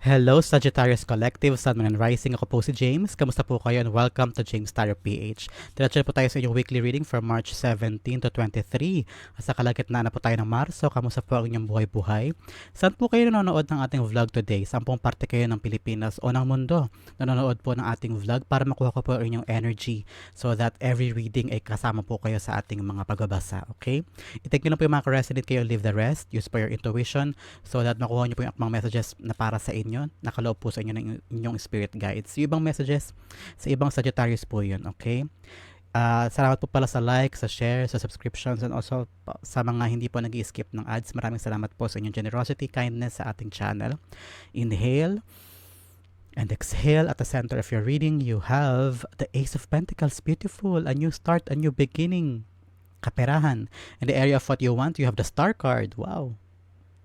Hello Sagittarius Collective, Sun, Moon, and Rising. Ako po si James. Kamusta po kayo and welcome to James Tarot PH. Diretso po tayo sa inyong weekly reading from March 17 to 23. Sa kalagitnaan na po tayo ng Marso, kamusta po ang inyong buhay-buhay? Saan po kayo nanonood ng ating vlog today? Saan pong parte kayo ng Pilipinas o ng mundo? Nanonood po ng ating vlog para makuha ko po ang inyong energy so that every reading ay kasama po kayo sa ating mga pagbabasa. Okay? I-take nyo lang po yung mga resonate kayo, leave the rest. Use po your intuition so that makuha nyo po yung mga messages na para sa inyo inyo, nakaloob po sa inyo ng inyong spirit guides. Yung ibang messages, sa ibang Sagittarius po yun, okay? Uh, salamat po pala sa like, sa share, sa subscriptions, and also sa mga hindi po nag skip ng ads. Maraming salamat po sa inyong generosity, kindness sa ating channel. Inhale and exhale at the center of your reading. You have the Ace of Pentacles. Beautiful. A new start, a new beginning. Kaperahan. In the area of what you want, you have the Star card. Wow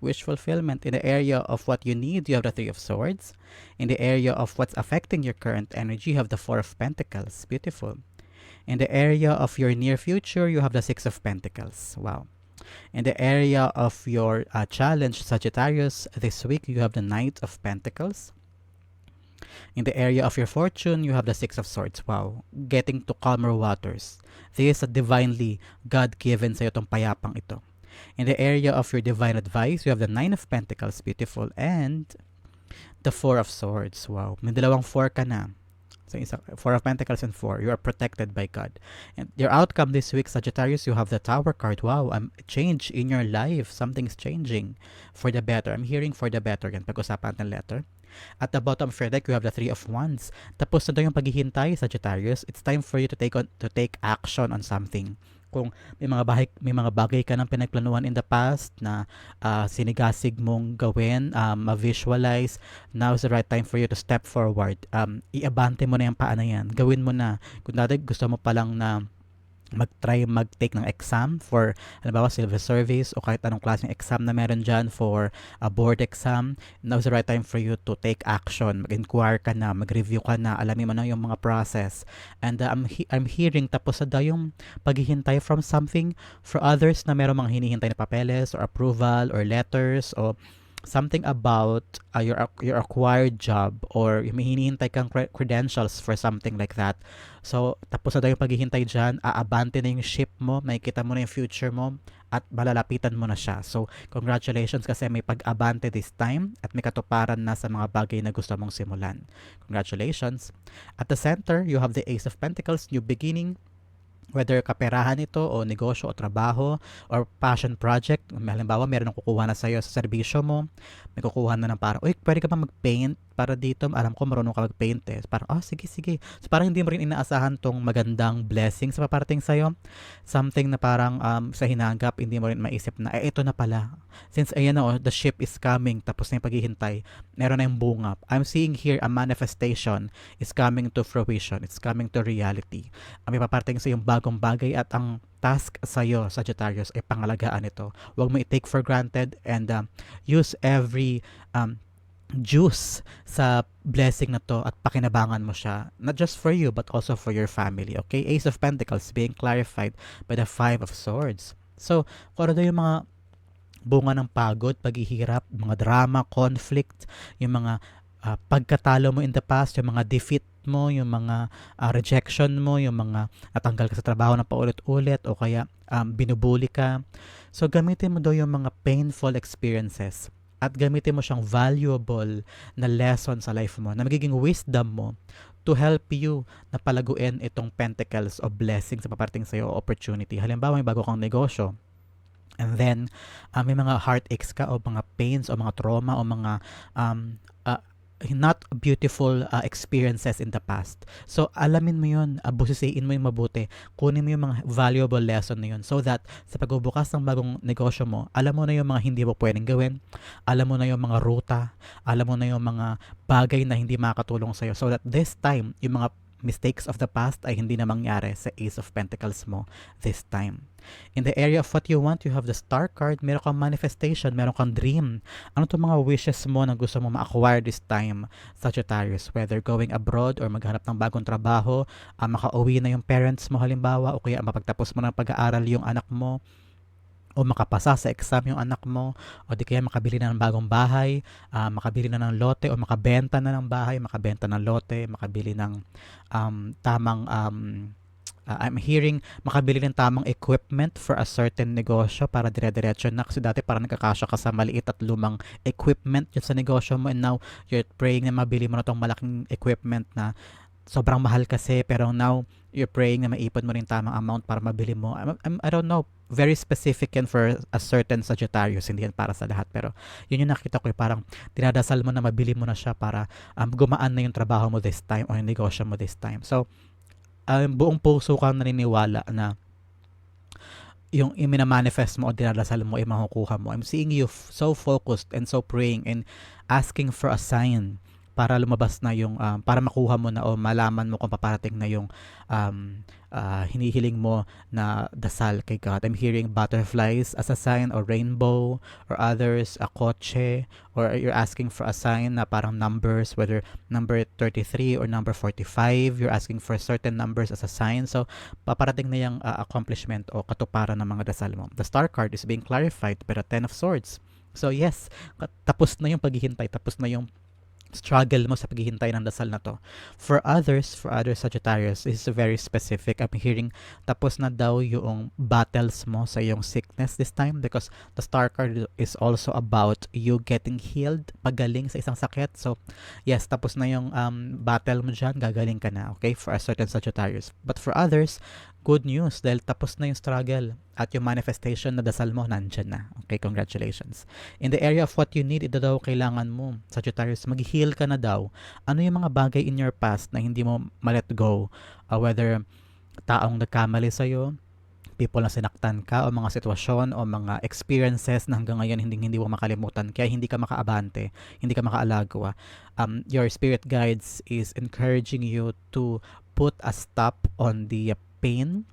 wish fulfillment. In the area of what you need, you have the Three of Swords. In the area of what's affecting your current energy, you have the Four of Pentacles. Beautiful. In the area of your near future, you have the Six of Pentacles. Wow. In the area of your uh, challenge, Sagittarius, this week you have the Knight of Pentacles. In the area of your fortune, you have the Six of Swords. Wow. Getting to calmer waters. This is a divinely God-given sa itong payapang ito. In the area of your divine advice, you have the Nine of Pentacles, beautiful, and the Four of Swords. Wow, may dalawang four ka na. So, isa, Four of Pentacles and Four. You are protected by God. And your outcome this week, Sagittarius, you have the Tower card. Wow, um, change in your life. Something's changing for the better. I'm hearing for the better. Yan, pag-usapan ng letter. At the bottom of your deck, you have the Three of Wands. Tapos na yung paghihintay, Sagittarius. It's time for you to take on to take action on something kung may mga bagay, may mga bagay ka nang pinagplanuhan in the past na uh, sinigasig mong gawin, um, ma-visualize, now is the right time for you to step forward. Um, iabante mo na yung paa na yan. Gawin mo na. Kung dati gusto mo palang na mag-try mag-take ng exam for halimbawa civil service o kahit anong klaseng exam na meron dyan for a board exam now's the right time for you to take action. Mag-inquire ka na mag-review ka na alamin mo na yung mga process. And uh, I'm, he- I'm hearing tapos na yung paghihintay from something for others na meron mga hinihintay na papeles or approval or letters o something about uh, your your acquired job or may hinihintay kang credentials for something like that. So, tapos na daw yung paghihintay dyan, aabante na yung ship mo, makikita mo na yung future mo, at malalapitan mo na siya. So, congratulations kasi may pag-abante this time at may katuparan na sa mga bagay na gusto mong simulan. Congratulations. At the center, you have the Ace of Pentacles, new beginning, whether kaperahan ito o negosyo o trabaho or passion project. Halimbawa, meron ng kukuha na sa'yo sa serbisyo mo, may kukuha na ng parang, uy, pwede ka ba mag-paint para dito, alam ko marunong ka mag-paint eh. Parang, oh, sige, sige. So, parang hindi mo rin inaasahan tong magandang blessing sa paparating sa'yo. Something na parang um, sa hinagap, hindi mo rin maisip na, eh, ito na pala. Since, ayan na, oh, the ship is coming, tapos na yung paghihintay, meron na yung bunga. I'm seeing here a manifestation is coming to fruition. It's coming to reality. Ang may paparating sa yung bagong bagay at ang task sa iyo, Sagittarius, ay pangalagaan ito. Huwag mo i-take for granted and um, use every um, juice sa blessing na to at pakinabangan mo siya not just for you but also for your family okay? Ace of pentacles being clarified by the five of swords. So kung ano yung mga bunga ng pagod paghihirap mga drama conflict yung mga uh, pagkatalo mo in the past yung mga defeat mo yung mga uh, rejection mo yung mga natanggal ka sa trabaho na paulit-ulit o kaya um, binubuli ka. So gamitin mo daw yung mga painful experiences at gamitin mo siyang valuable na lesson sa life mo, na magiging wisdom mo to help you na palaguin itong pentacles of blessing sa paparating sa'yo opportunity. Halimbawa, may bago kang negosyo, And then, uh, may mga heartaches ka o mga pains o mga trauma o mga um, uh, not beautiful uh, experiences in the past. So, alamin mo yun, abusisiin mo yung mabuti, kunin mo yung mga valuable lesson na yun so that sa pagbubukas ng bagong negosyo mo, alam mo na yung mga hindi mo pwedeng gawin, alam mo na yung mga ruta, alam mo na yung mga bagay na hindi makakatulong sa'yo so that this time, yung mga mistakes of the past ay hindi na mangyari sa Ace of Pentacles mo this time. In the area of what you want, you have the Star card. Meron kang manifestation, meron kang dream. Ano to mga wishes mo na gusto mo ma-acquire this time, Sagittarius? Whether going abroad or maghanap ng bagong trabaho, uh, makauwi na yung parents mo halimbawa, o kaya mapagtapos mo ng pag-aaral yung anak mo, o makapasa sa exam yung anak mo o di kaya makabili na ng bagong bahay, ah, makabili na ng lote o makabenta na ng bahay, makabenta ng lote, makabili ng um, tamang um, ah, I'm hearing makabili ng tamang equipment for a certain negosyo para dire-diretso na. Kasi dati parang nagkakasya ka sa maliit at lumang equipment yun sa negosyo mo and now you're praying na mabili mo na tong malaking equipment na sobrang mahal kasi pero now you're praying na maipon mo rin tamang amount para mabili mo. I'm, I'm, I don't know, very specific yan for a certain Sagittarius, hindi yan para sa lahat. Pero yun yung nakita ko, eh, parang dinadasal mo na mabili mo na siya para um, gumaan na yung trabaho mo this time o yung negosyo mo this time. So, um, buong puso kang naniniwala na yung iminamanifest mo o dinadasal mo ay makukuha mo. I'm seeing you so focused and so praying and asking for a sign para lumabas na yung um, para makuha mo na o malaman mo kung paparating na yung um, uh, hinihiling mo na dasal kay God. I'm hearing butterflies as a sign or rainbow or others a kotse or you're asking for a sign na parang numbers whether number 33 or number 45 you're asking for certain numbers as a sign so paparating na yung uh, accomplishment o katuparan ng mga dasal mo. The star card is being clarified the 10 of swords. So yes, tapos na yung paghihintay, tapos na yung struggle mo sa paghihintay ng dasal na to. For others, for other Sagittarius, is very specific. I'm hearing tapos na daw yung battles mo sa yung sickness this time because the star card is also about you getting healed, pagaling sa isang sakit. So, yes, tapos na yung um, battle mo dyan, gagaling ka na, okay, for a certain Sagittarius. But for others, good news dahil tapos na yung struggle at yung manifestation na dasal mo nandyan na. Okay, congratulations. In the area of what you need, ito daw kailangan mo. Sagittarius, mag-heal ka na daw. Ano yung mga bagay in your past na hindi mo ma-let go? Uh, whether taong nagkamali sa'yo, people na sinaktan ka o mga sitwasyon o mga experiences na hanggang ngayon hindi hindi mo makalimutan kaya hindi ka makaabante, hindi ka makaalagwa. Um, your spirit guides is encouraging you to put a stop on the pain,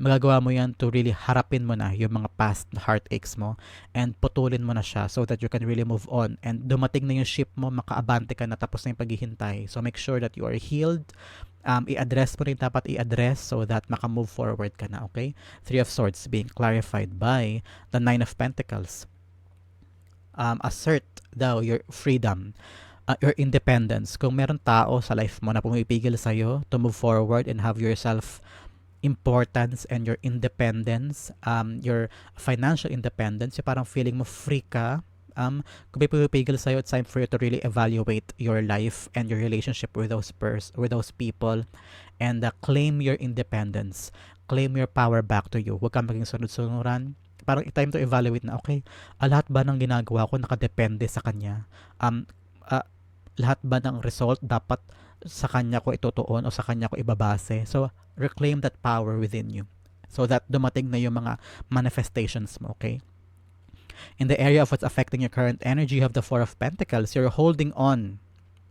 magagawa mo yan to really harapin mo na yung mga past heartaches mo and putulin mo na siya so that you can really move on and dumating na yung ship mo, makaabante ka na tapos na yung paghihintay. So make sure that you are healed. Um, i-address mo rin dapat i-address so that maka-move forward ka na, okay? Three of Swords being clarified by the Nine of Pentacles. Um, assert daw your freedom uh, your independence. Kung meron tao sa life mo na pumipigil sa'yo to move forward and have yourself importance and your independence, um, your financial independence, yung parang feeling mo free ka, um, kung may pumipigil sa'yo, it's time for you to really evaluate your life and your relationship with those pers- with those people and uh, claim your independence. Claim your power back to you. Huwag kang maging sunod-sunuran. Parang time to evaluate na, okay, ah, lahat ba ng ginagawa ko nakadepende sa kanya? Um, lahat ba ng result dapat sa kanya ko itutuon o sa kanya ko ibabase. So, reclaim that power within you. So that dumating na yung mga manifestations mo, okay? In the area of what's affecting your current energy, you have the Four of Pentacles. You're holding on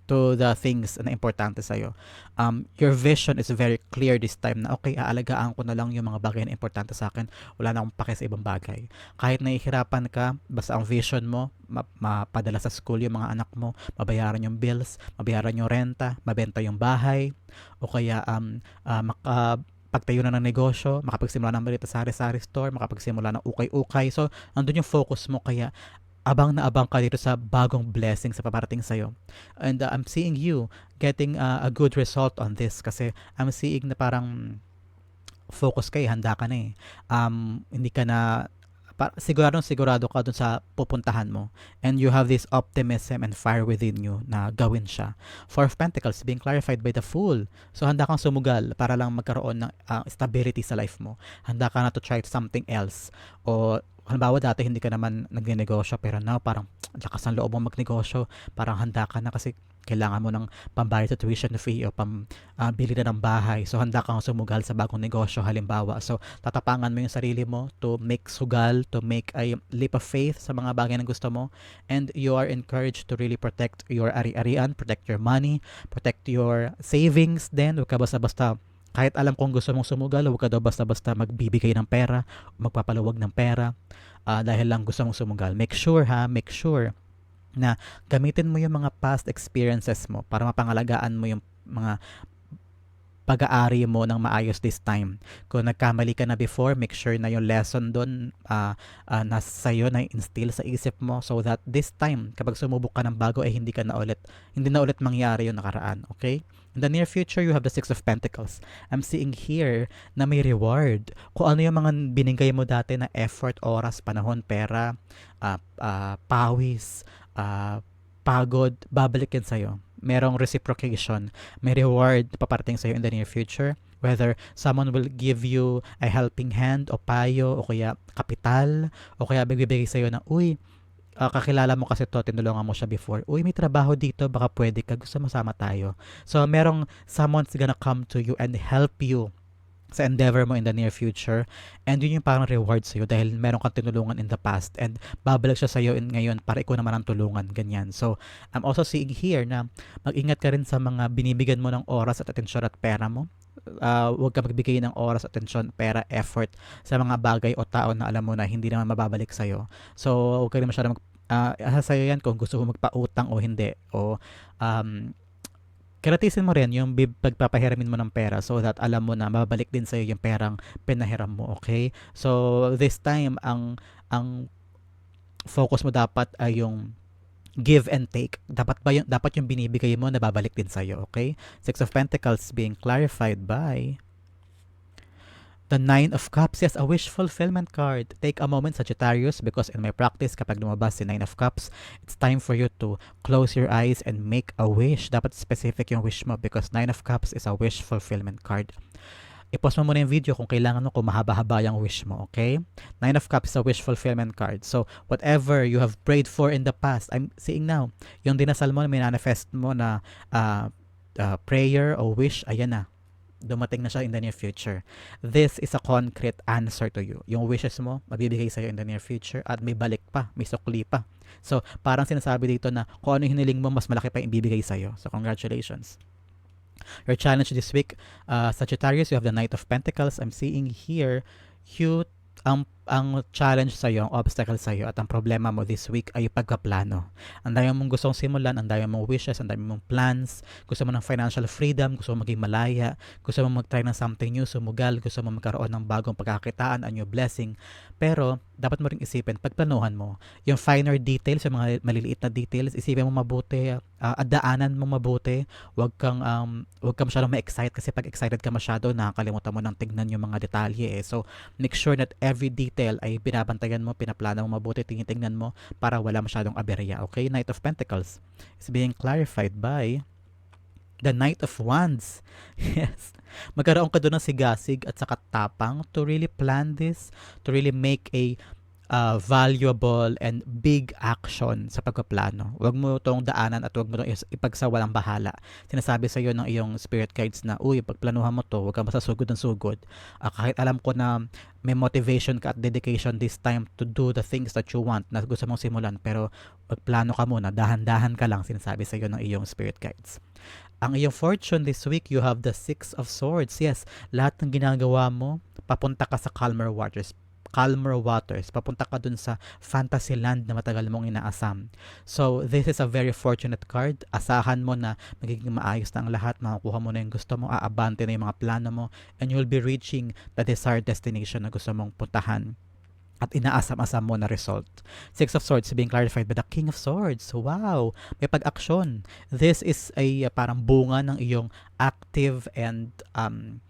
to the things na importante sa'yo. Um, your vision is very clear this time na okay, aalagaan ko na lang yung mga bagay na importante sa akin. Wala na akong pake sa ibang bagay. Kahit nahihirapan ka, basta ang vision mo, ma- mapadala sa school yung mga anak mo, mabayaran yung bills, mabayaran yung renta, mabenta yung bahay, o kaya um, uh, maka pagtayo na ng negosyo, makapagsimula ng malita sa sari-sari store, makapagsimula ng ukay-ukay. So, nandun yung focus mo. Kaya, abang na abang ka dito sa bagong blessing sa paparating sa'yo. And uh, I'm seeing you getting uh, a good result on this kasi I'm seeing na parang focus ka eh, handa ka na eh. Um, hindi ka na para, siguradong sigurado ka dun sa pupuntahan mo. And you have this optimism and fire within you na gawin siya. Four of Pentacles being clarified by the Fool. So handa kang sumugal para lang magkaroon ng uh, stability sa life mo. Handa ka na to try something else. O halimbawa dati hindi ka naman nagnenegosyo pero now parang lakas ng loob mo magnegosyo. Parang handa ka na kasi kailangan mo ng pambayad sa tuition fee o pam uh, bili na ng bahay. So handa kang sumugal sa bagong negosyo halimbawa. So tatapangan mo yung sarili mo to make sugal to make a leap of faith sa mga bagay na gusto mo. And you are encouraged to really protect your ari-arian protect your money protect your savings then huwag ka basta-basta kahit alam kong gusto mong sumugal, huwag ka daw basta-basta magbibigay ng pera, magpapaluwag ng pera uh, dahil lang gusto mong sumugal. Make sure ha, make sure na gamitin mo yung mga past experiences mo para mapangalagaan mo yung mga pag-aari mo ng maayos this time. Kung nagkamali ka na before, make sure na yung lesson doon uh, uh, nasa sa'yo, na instill sa isip mo so that this time, kapag sumubok ka ng bago, ay hindi ka na ulit, hindi na ulit mangyari yung nakaraan. Okay? In the near future, you have the Six of Pentacles. I'm seeing here na may reward. Kung ano yung mga binigay mo dati na effort, oras, panahon, pera, uh, uh, pawis, uh, pagod, babalik yan sa'yo. Merong reciprocation. May reward na paparating sa'yo in the near future. Whether someone will give you a helping hand o payo o kaya kapital o kaya bibigay sa'yo na, uy, uh, kakilala mo kasi to, tinulungan mo siya before. Uy, may trabaho dito, baka pwede ka, gusto masama tayo. So, merong someone's gonna come to you and help you sa endeavor mo in the near future and yun yung parang reward sa'yo dahil meron kang tinulungan in the past and babalik siya sa'yo in ngayon para ikaw naman ang tulungan ganyan so I'm also seeing here na mag-ingat ka rin sa mga binibigyan mo ng oras at atensyon at pera mo uh, huwag ka magbigay ng oras, atensyon, pera, effort sa mga bagay o tao na alam mo na hindi naman mababalik sa'yo. So, huwag ka rin masyadong mag, uh, sa'yo yan kung gusto mo magpautang o hindi. O, um, Karatisin mo rin yung pagpapahiramin mo ng pera so that alam mo na mababalik din sa'yo yung perang pinahiram mo, okay? So, this time, ang, ang focus mo dapat ay yung give and take. Dapat ba yung, dapat yung binibigay mo na babalik din sa'yo, okay? Six of Pentacles being clarified by The Nine of Cups, yes, a wish fulfillment card. Take a moment, Sagittarius, because in my practice, kapag lumabas si Nine of Cups, it's time for you to close your eyes and make a wish. Dapat specific yung wish mo because Nine of Cups is a wish fulfillment card. I-pause mo muna yung video kung kailangan mo, kung mahaba-haba yung wish mo, okay? Nine of Cups is a wish fulfillment card. So, whatever you have prayed for in the past, I'm seeing now, yung dinasal mo, may manifest mo na uh, uh, prayer o wish, ayan na dumating na siya in the near future. This is a concrete answer to you. Yung wishes mo, mabibigay sa'yo in the near future at may balik pa, may sukli pa. So, parang sinasabi dito na kung ano yung hiniling mo, mas malaki pa yung ibibigay sa'yo. So, congratulations. Your challenge this week, uh, Sagittarius, you have the Knight of Pentacles. I'm seeing here, you ang ang challenge sa iyo, ang obstacle sa iyo at ang problema mo this week ay pagkaplano. Ang dami mong gustong simulan, ang dami mong wishes, ang dami mong plans, gusto mo ng financial freedom, gusto mo maging malaya, gusto mo mag-try ng something new, sumugal, gusto mo magkaroon ng bagong pagkakitaan, a new blessing. Pero dapat mo ring isipin, pagplanuhan mo, yung finer details, yung mga maliliit na details, isipin mo mabuti, uh, adaanan mo mabuti, wag kang um, wag kang masyadong ma-excite kasi pag excited ka masyado, nakakalimutan mo nang tignan yung mga detalye eh. So, make sure that every detail detail ay binabantayan mo, pinaplano mo mabuti, tinitingnan mo para wala masyadong aberya. Okay, Knight of Pentacles is being clarified by the Knight of Wands. Yes. Magkaroon ka doon ng sigasig at saka tapang to really plan this, to really make a uh, valuable and big action sa pagpaplano. Huwag mo itong daanan at huwag mo itong ipagsawalang bahala. Sinasabi sa iyo ng iyong spirit guides na, uy, pagplanuhan mo to, huwag kang masasugod ng sugod. Uh, kahit alam ko na may motivation ka at dedication this time to do the things that you want na gusto mong simulan, pero pagplano ka muna, dahan-dahan ka lang, sinasabi sa iyo ng iyong spirit guides. Ang iyong fortune this week, you have the Six of Swords. Yes, lahat ng ginagawa mo, papunta ka sa calmer waters calmer waters. Papunta ka dun sa fantasy land na matagal mong inaasam. So, this is a very fortunate card. Asahan mo na magiging maayos na ang lahat. Makukuha mo na yung gusto mo. Aabante na yung mga plano mo. And you'll be reaching the desired destination na gusto mong puntahan at inaasam-asam mo na result. Six of Swords being clarified by the King of Swords. Wow! May pag-aksyon. This is a uh, parang bunga ng iyong active and um,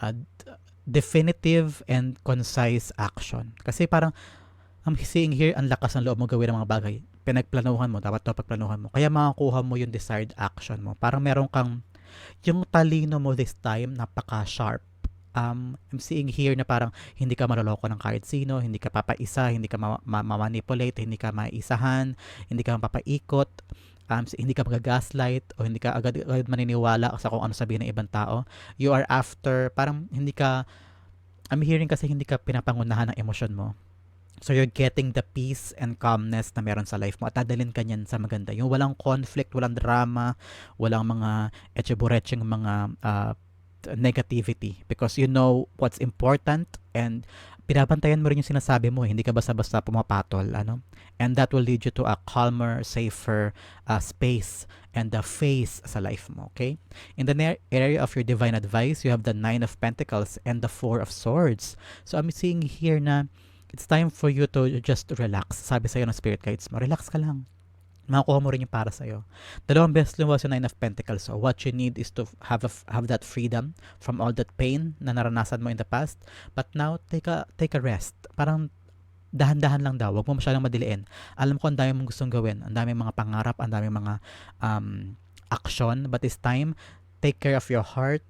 uh, definitive and concise action. Kasi parang, I'm seeing here, ang lakas ng loob mo gawin ng mga bagay. Pinagplanuhan mo, dapat to pagplanuhan mo. Kaya makakuha mo yung desired action mo. Parang meron kang, yung talino mo this time, napaka-sharp. Um, I'm seeing here na parang hindi ka maloloko ng kahit sino, hindi ka papaisa, hindi ka ma-manipulate, ma- hindi ka maisahan, hindi ka mapapaikot um, hindi ka magagaslight o hindi ka agad, agad maniniwala sa kung ano sabihin ng ibang tao. You are after, parang hindi ka, I'm hearing kasi hindi ka pinapangunahan ng emosyon mo. So you're getting the peace and calmness na meron sa life mo at dadalhin ka niyan sa maganda. Yung walang conflict, walang drama, walang mga echebureching mga uh, negativity because you know what's important and binabantayan mo rin yung sinasabi mo, eh. hindi ka basta-basta pumapatol, ano? And that will lead you to a calmer, safer uh, space and the face sa life mo, okay? In the area of your divine advice, you have the Nine of Pentacles and the Four of Swords. So I'm seeing here na it's time for you to just relax. Sabi sa'yo ng spirit guides mo, relax ka lang makukuha mo rin yung para sa'yo. Dalawang best lumabas yung Nine of Pentacles. So, what you need is to have a, have that freedom from all that pain na naranasan mo in the past. But now, take a, take a rest. Parang dahan-dahan lang daw. Huwag mo masyadong madiliin. Alam ko ang dami mong gustong gawin. Ang dami mga pangarap, ang dami mga um, action. But this time, take care of your heart.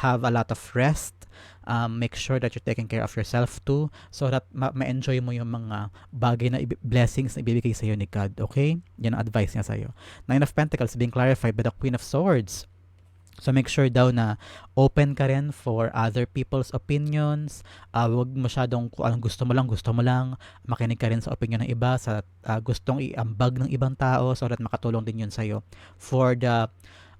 Have a lot of rest um, make sure that you're taking care of yourself too so that ma- enjoy mo yung mga bagay na i- blessings na ibibigay sa iyo ni God. Okay? Yan ang advice niya sa iyo. Nine of Pentacles being clarified by the Queen of Swords. So make sure daw na open ka rin for other people's opinions. Uh, huwag masyadong kung anong gusto mo lang, gusto mo lang. Makinig ka rin sa opinion ng iba, sa uh, gustong iambag ng ibang tao so that makatulong din yun sa'yo for the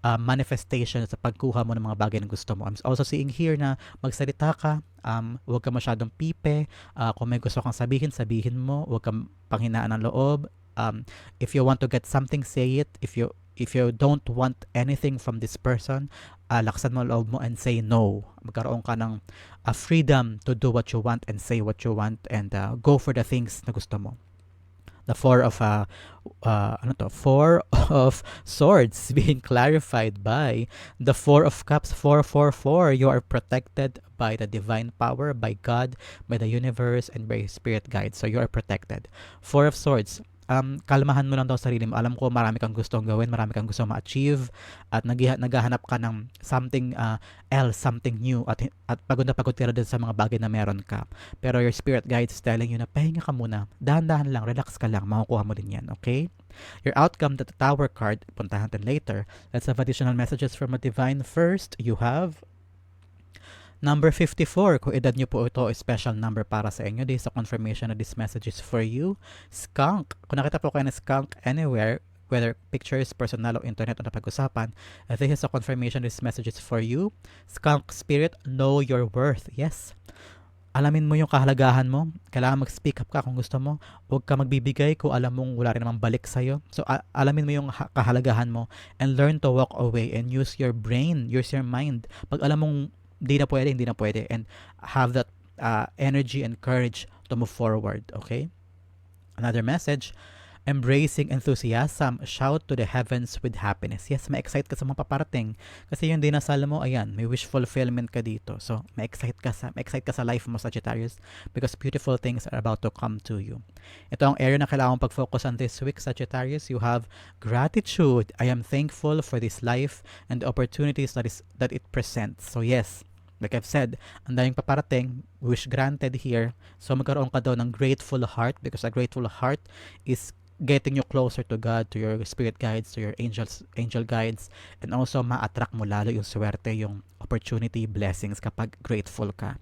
uh, manifestation sa pagkuha mo ng mga bagay na gusto mo. I'm also seeing here na magsalita ka, um, huwag ka masyadong pipe, uh, kung may gusto kang sabihin, sabihin mo, huwag kang panghinaan ng loob. Um, if you want to get something, say it. If you if you don't want anything from this person, uh, laksan mo loob mo and say no. Magkaroon ka ng uh, freedom to do what you want and say what you want and uh, go for the things na gusto mo the four of uh, uh, ano to four of swords being clarified by the four of cups four four four. You are protected by the divine power by god by the universe and by spirit guide. So you are protected. Four of swords um, kalmahan mo lang daw sarili mo. Alam ko marami kang gustong gawin, marami kang gustong ma-achieve at nag naghahanap ka ng something uh, else, something new at, at pagod na pagod ka din sa mga bagay na meron ka. Pero your spirit guide is telling you na pahinga ka muna. Dahan-dahan lang, relax ka lang, makukuha mo din yan, okay? Your outcome, the tower card, puntahan natin later. Let's have additional messages from a divine. First, you have Number 54, kung edad nyo po ito, special number para sa inyo. This is a confirmation that this message is for you. Skunk. Kung nakita po kayo ng skunk anywhere, whether pictures, personal, o internet o napag-usapan, this is a confirmation this message is for you. Skunk spirit, know your worth. Yes. Alamin mo yung kahalagahan mo. Kailangan mag-speak up ka kung gusto mo. Huwag ka magbibigay kung alam mong wala rin namang balik sa'yo. So, alamin mo yung kahalagahan mo and learn to walk away and use your brain, use your mind. Pag alam mong hindi na pwede, hindi na pwede. And have that uh, energy and courage to move forward. Okay? Another message, embracing enthusiasm, shout to the heavens with happiness. Yes, ma-excite ka sa mga paparating. Kasi yung dinasal mo, ayan, may wish fulfillment ka dito. So, ma-excite ka sa, ma-excite ka sa life mo, Sagittarius, because beautiful things are about to come to you. Ito ang area na kailangan pag-focus on this week, Sagittarius. You have gratitude. I am thankful for this life and the opportunities that is that it presents. So, yes, Like I've said, ang daming paparating, wish granted here. So magkaroon ka daw ng grateful heart because a grateful heart is getting you closer to God, to your spirit guides, to your angels, angel guides, and also ma-attract mo lalo yung swerte, yung opportunity, blessings kapag grateful ka.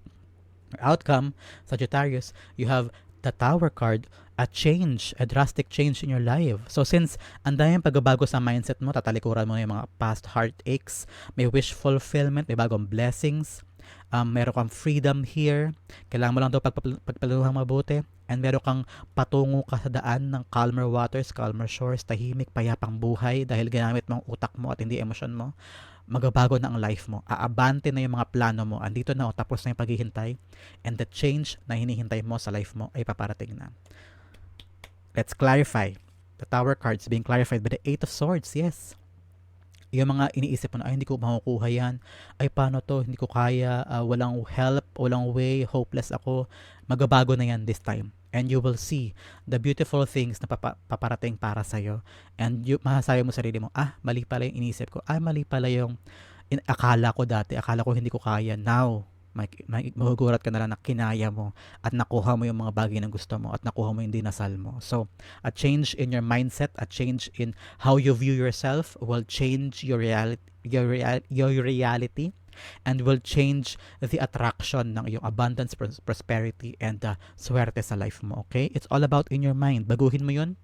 Outcome, Sagittarius, you have the Tower card, a change, a drastic change in your life. So since ang daming pagbabago sa mindset mo, tatalikuran mo yung mga past heartaches, may wish fulfillment, may bagong blessings, um, meron kang freedom here, kailangan mo lang daw pagpaluhang mabuti, and meron kang patungo ka sa daan ng calmer waters, calmer shores, tahimik, payapang buhay dahil ginamit mo ang utak mo at hindi emosyon mo, magbabago na ang life mo. Aabante na yung mga plano mo. Andito na o tapos na yung paghihintay. And the change na hinihintay mo sa life mo ay paparating na. Let's clarify. The Tower cards being clarified by the Eight of Swords. Yes yung mga iniisip mo na, ay, hindi ko makukuha yan, ay, paano to, hindi ko kaya, uh, walang help, walang way, hopeless ako, magabago na yan this time. And you will see the beautiful things na papa- paparating para sa'yo. And you, masasabi mo sarili mo, ah, mali pala yung iniisip ko, ah, mali pala yung in, akala ko dati, akala ko hindi ko kaya. Now, magugurat ka na lang na kinaya mo at nakuha mo yung mga bagay na gusto mo at nakuha mo yung dinasal mo. So, a change in your mindset, a change in how you view yourself will change your reality, your, real, your reality and will change the attraction ng iyong abundance, prosperity, and uh, swerte sa life mo. Okay? It's all about in your mind. Baguhin mo yun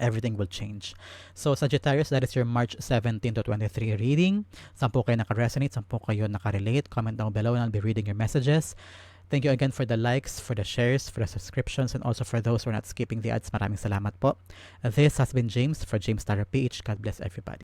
everything will change. So, Sagittarius, that is your March 17 to 23 reading. Saan po kayo naka-resonate? Saan po kayo naka-relate? Comment down below and I'll be reading your messages. Thank you again for the likes, for the shares, for the subscriptions, and also for those who are not skipping the ads. Maraming salamat po. This has been James for James PH. God bless everybody.